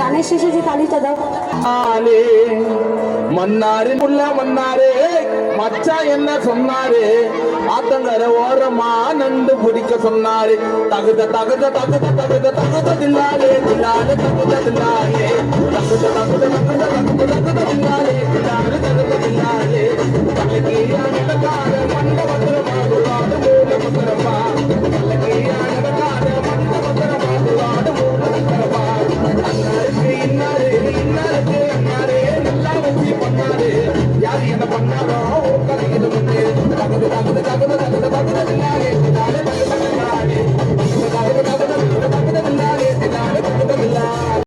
গানের শেষে যে তালিটা দাও আলে மன்னாரு முல்ல மன்னாரு. மச்சா என்ன சொன்னாரு? ஆத்தங்கர ஓரமா நண்டு பிடிக்க சொன்னாரு. தகுத தகுத தகுத தகுத தகுத தில்லாலே தில்லாலே தகுத தில்லாலே தகுத தகுத யாரு பண்ணாலும்